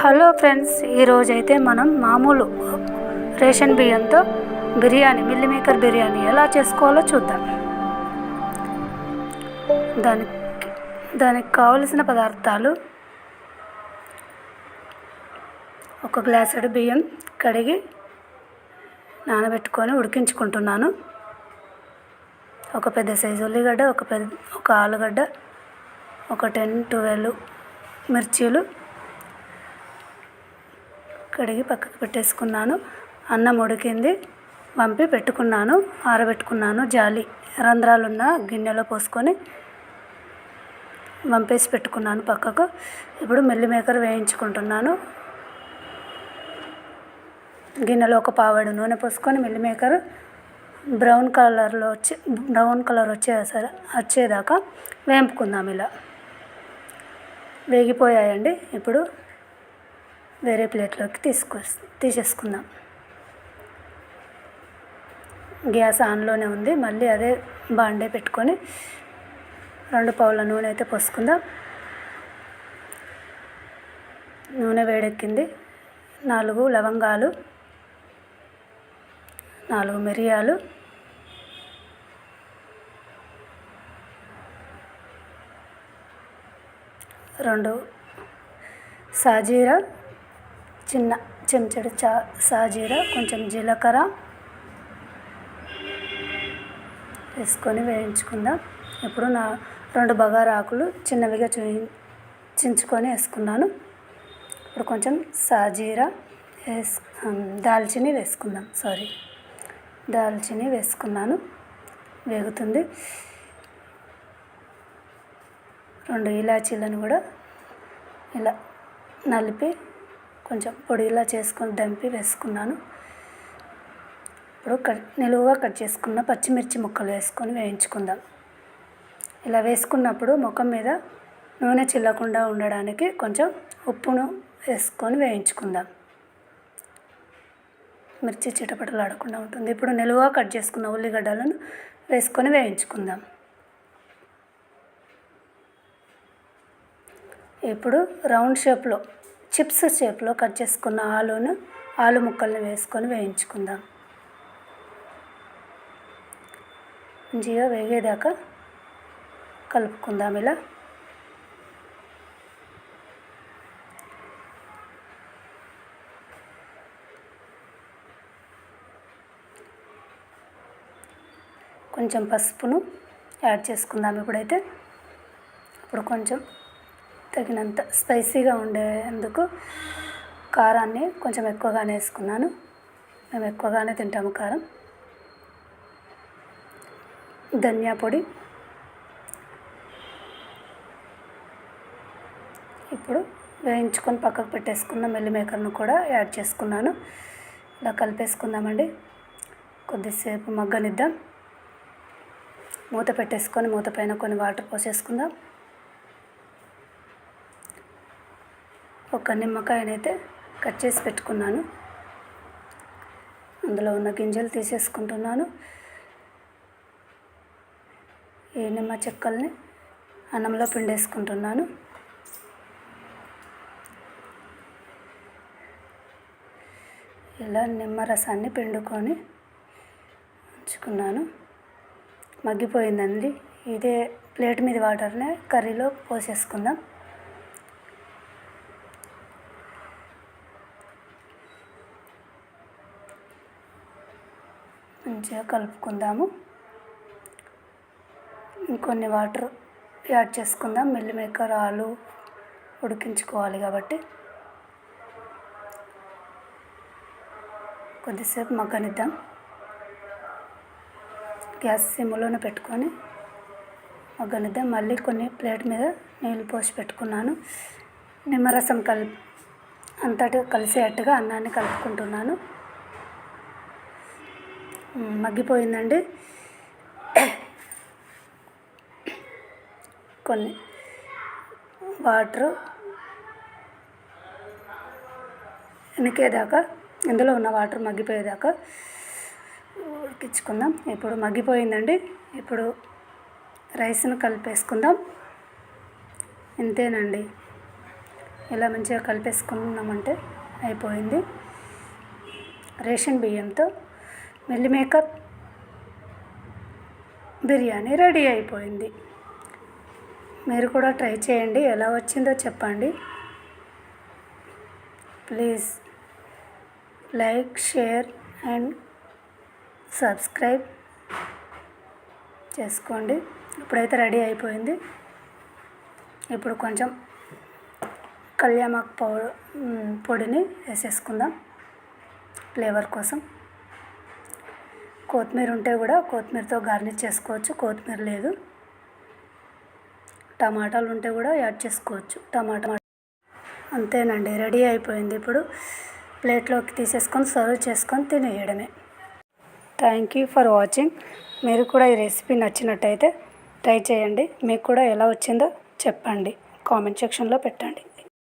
Hello friends ఈరోజు అయితే మనం మామూలు రేషన్ బియ్యంతో బిర్యానీ మిల్లి మేకర్ బిర్యానీ ఎలా చేసుకోవాలో చూద్దాం. దానికి దానికి కావలసిన పదార్థాలు ఒక గ్లాసుడు బియ్యం కడిగి నానబెట్టుకొని ఉడికించుకుంటున్నాను. ఒక పెద్ద సైజు ఉల్లిగడ్డ ఒక పెద్ద ఒక ఆలుగడ్డ ఒక టెన్ ట్వెల్వ్ మిర్చీలు కడిగి పక్కకు పెట్టేసుకున్నాను. అన్నం ఉడికింది. వంపి పెట్టుకున్నాను. ఆరబెట్టుకున్నాను. జాలి. రంధ్రాలున్న గిన్నెలో పోసుకొని వంపేసి పెట్టుకున్నాను పక్కకు. ఇప్పుడు మెల్లి మేకర్ వేయించుకుంటున్నాను. గిన్నెలో ఒక పావాడు నూనె పోసుకొని మిల్లి మేకర్ బ్రౌన్ కలర్లో వచ్చే బ్రౌన్ కలర్ వచ్చేసరి వచ్చేదాకా వేంపుకుందాం ఇలా. వేగిపోయాయండి. ఇప్పుడు వేరే ప్లేట్లోకి తీసుకొ తీసేసుకుందాం. గ్యాస్ ఆన్లోనే ఉంది. మళ్ళీ అదే బాండే పెట్టుకొని రెండు పావుల నూనె అయితే పోసుకుందాం. నూనె వేడెక్కింది. నాలుగు లవంగాలు నాలుగు మిరియాలు రెండు సాజీరా చిన్న చెంచడు చా సాజీరా కొంచెం జీలకర్ర వేసుకొని వేయించుకుందాం. ఇప్పుడు నా రెండు బగారా ఆకులు చిన్నవిగా చూ చించుకొని వేసుకున్నాను. ఇప్పుడు కొంచెం సాజీరా వేసు దాల్చిని వేసుకుందాం. సారీ దాల్చిని వేసుకున్నాను. వేగుతుంది. రెండు ఇలాచీలను కూడా ఇలా నలిపి కొంచెం పొడిలా చేసుకొని దంపి వేసుకున్నాను. ఇప్పుడు కట్ నిలువుగా కట్ చేసుకున్న పచ్చిమిర్చి ముక్కలు వేసుకొని వేయించుకుందాం. ఇలా వేసుకున్నప్పుడు ముఖం మీద నూనె చిల్లకుండా ఉండడానికి కొంచెం ఉప్పును వేసుకొని వేయించుకుందాం. మిర్చి చిటపటలు ఆడకుండా ఉంటుంది. ఇప్పుడు నిలువుగా కట్ చేసుకున్న ఉల్లిగడ్డలను వేసుకొని వేయించుకుందాం. ఇప్పుడు రౌండ్ షేప్లో చిప్స్ షేప్లో కట్ చేసుకున్న ఆలును ఆలు ముక్కల్ని వేసుకొని వేయించుకుందాం. మంచిగా వేగేదాకా కలుపుకుందాం ఇలా. కొంచెం పసుపును యాడ్ చేసుకుందాం ఇప్పుడైతే. ఇప్పుడు కొంచెం తగినంత స్పైసీగా ఉండేందుకు కారాన్ని కొంచెం ఎక్కువగానే వేసుకున్నాను. మేము ఎక్కువగానే తింటాము కారం. ధనియా పొడి. ఇప్పుడు వేయించుకొని పక్కకు పెట్టేసుకున్న మెల్లి మేకర్ను కూడా యాడ్ చేసుకున్నాను. ఇలా కలిపేసుకుందామండి. కొద్దిసేపు మగ్గనిద్దాం. మూత పెట్టేసుకొని మూత పైన కొన్ని వాటర్ పోసేసుకుందాం. ఒక నిమ్మకాయనైతే కట్ చేసి పెట్టుకున్నాను. అందులో ఉన్న గింజలు తీసేసుకుంటున్నాను. ఈ నిమ్మ చెక్కల్ని అన్నంలో పిండేసుకుంటున్నాను. ఇలా నిమ్మ రసాన్ని పిండుకొని ఉంచుకున్నాను. మగ్గిపోయిందండి. ఇదే ప్లేట్ మీద వాటర్ని కర్రీలో పోసేసుకుందాం. మంచిగా కలుపుకుందాము. ఇంకొన్ని వాటర్ యాడ్ చేసుకుందాం. మిల్లి మేకర్ ఆలు ఉడికించుకోవాలి కాబట్టి. కొద్దిసేపు మగ్గనిద్దాం. గ్యాస్ సిమ్లోనే పెట్టుకొని మగ్గనిద్దాం. మళ్ళీ కొన్ని ప్లేట్ మీద నీళ్ళు పోసి పెట్టుకున్నాను. నిమ్మరసం కలి అంతటి కలిసేటట్టుగా అన్నాన్ని కలుపుకుంటున్నాను. మగ్గిపోయిందండి. కొన్ని వాటరు ఎనికేదాకా ఇందులో ఉన్న వాటర్ మగ్గిపోయేదాకా ఉడికించుకుందాం. ఇప్పుడు మగ్గిపోయిందండి. ఇప్పుడు రైస్ను కలిపేసుకుందాం. ఇంతేనండి. ఇలా మంచిగా కలిపేసుకున్నామంటే అయిపోయింది. రేషన్ బియ్యంతో మళ్ళీ మేకప్. బిర్యానీ రెడీ అయిపోయింది. మీరు కూడా ట్రై చేయండి ఎలా వచ్చిందో చెప్పండి. Please like share and subscribe చేసుకోండి. ఇప్పుడైతే రెడీ అయిపోయింది. ఇప్పుడు కొంచెం కళ్యామాకు పౌ పొడిని వేసేసుకుందాం. ఫ్లేవర్ కోసం. కొత్తిమీర ఉంటే కూడా కొత్తిమీరతో గార్నిష్ చేసుకోవచ్చు. కొత్తిమీర లేదు. టమాటాలు ఉంటే కూడా యాడ్ చేసుకోవచ్చు. టమాటా అంతేనండి. రెడీ అయిపోయింది. ఇప్పుడు ప్లేట్లోకి తీసేసుకొని సర్వ్ చేసుకొని తినేయడమే. Thank you for watching. మీరు కూడా ఈ రెసిపీ నచ్చినట్టయితే ట్రై చేయండి. మీకు కూడా ఎలా వచ్చిందో చెప్పండి. కామెంట్ సెక్షన్లో పెట్టండి.